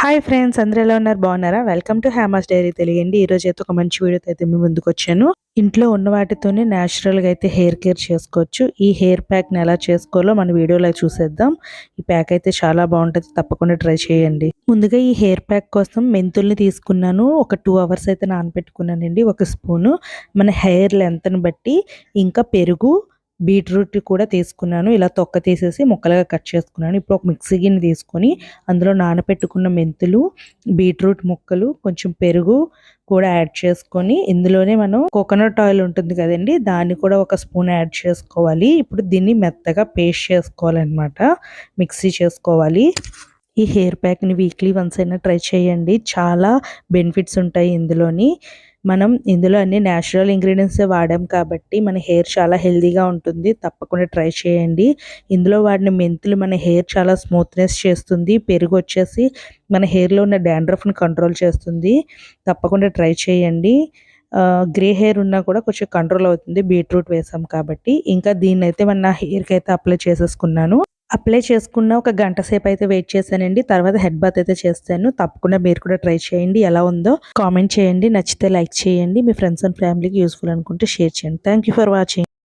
Hi friends అందరూ ఎలా ఉన్నారు బాగున్నారా? వెల్కమ్ టు హ్యామాస్ డైరీ తెలియండి. ఈ రోజు అయితే ఒక మంచి వీడియోతో అయితే మీ ముందుకు వచ్చాను. ఇంట్లో ఉన్న వాటితోనే న్యాచురల్గా అయితే హెయిర్ కేర్ చేసుకోవచ్చు. ఈ హెయిర్ ప్యాక్ని ఎలా చేసుకోవాలో మన వీడియోలో చూసేద్దాం. ఈ ప్యాక్ అయితే చాలా బాగుంటుంది తప్పకుండా ట్రై చేయండి. ముందుగా ఈ హెయిర్ ప్యాక్ కోసం మెంతుల్ని తీసుకున్నాను. ఒక టూ అవర్స్ అయితే నానబెట్టుకున్నానండి ఒక స్పూను మన హెయిర్ లెంత్ని బట్టి ఇంకా పెరుగు బీట్రూట్ కూడా తీసుకున్నాను. ఇలా తొక్క తీసేసి ముక్కలుగా కట్ చేసుకున్నాను. ఇప్పుడు ఒక మిక్సీ గిన్నె తీసుకొని అందులో నానబెట్టుకున్న మెంతులు బీట్రూట్ ముక్కలు కొంచెం పెరుగు కూడా యాడ్ చేసుకొని ఇందులోనే మనం కోకోనట్ ఆయిల్ ఉంటుంది కదండి దాన్ని కూడా ఒక స్పూన్ యాడ్ చేసుకోవాలి. ఇప్పుడు దీన్ని మెత్తగా పేస్ట్ చేసుకోవాలన్నమాట. మిక్సీ చేసుకోవాలి. ఈ హెయిర్ ప్యాక్ని వీక్లీ వన్స్ అయినా ట్రై చేయండి. చాలా బెనిఫిట్స్ ఉంటాయి ఇందులోని. మనం ఇందులో అన్ని న్యాచురల్ ఇంగ్రీడియంట్స్ వాడాం కాబట్టి మన హెయిర్ చాలా హెల్దీగా ఉంటుంది. తప్పకుండా ట్రై చేయండి. ఇందులో వాడిన మెంతులు మన హెయిర్ చాలా స్మూత్నెస్ చేస్తుంది. పెరుగు వచ్చేసి మన హెయిర్లో ఉన్న డాండ్రఫ్ని కంట్రోల్ చేస్తుంది. తప్పకుండా ట్రై చేయండి. గ్రే హెయిర్ ఉన్నా కూడా కొంచెం కంట్రోల్ అవుతుంది. బీట్రూట్ వేసాం కాబట్టి. ఇంకా దీన్నైతే మన హెయిర్కి అయితే అప్లై చేసేసుకున్నాను. అప్లై చేసుకున్న ఒక గంట సేపు అయితే వెయిట్ చేశానండి. తర్వాత హెడ్ బాత్ అయితే చేస్తాను. తప్పకుండా మీరు కూడా ట్రై చేయండి. ఎలా ఉందో కామెంట్ చేయండి. నచ్చితే లైక్ చేయండి. మీ ఫ్రెండ్స్ అండ్ ఫ్యామిలీకి యూస్ఫుల్ అనుకుంటే షేర్ చేయండి. Thank for watching